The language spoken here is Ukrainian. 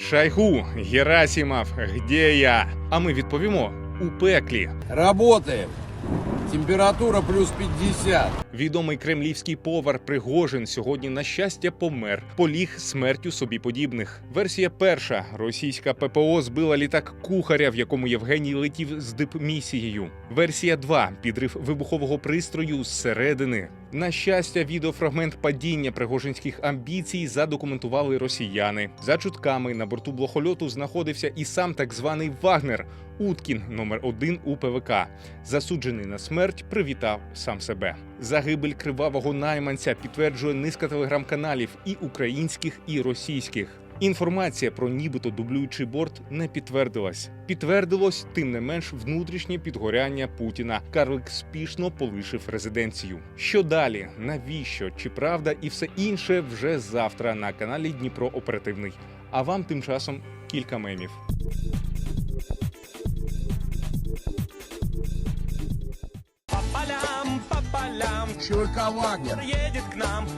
Шайгу, Герасимов, где я? А ми відповімо у пеклі. Работаем. Температура плюс 50. Відомий кремлівський повар Пригожин сьогодні, на щастя, помер, поліг смертю собі подібних. Версія перша: російська ППО збила літак кухаря, в якому Євгеній летів з дипмісією. Версія 2. підрив вибухового пристрою зсередини. На щастя, відеофрагмент падіння пригожинських амбіцій задокументували росіяни. За чутками на борту блохольоту знаходився і сам так званий Вагнер. Уткін, номер один у ПВК, засуджений на смерть, привітав сам себе. Загибель кривавого найманця підтверджує низка телеграм-каналів і українських, і російських. Інформація про нібито дублюючий борт не підтвердилась. Підтвердилось тим не менш внутрішнє підгоряння Путіна. Карлик спішно полишив резиденцію. Що далі? Навіщо? Чи правда і все інше вже завтра на каналі Дніпро Оперативний. А вам тим часом кілька мемів. ЧВК «Вагнер». едет к нам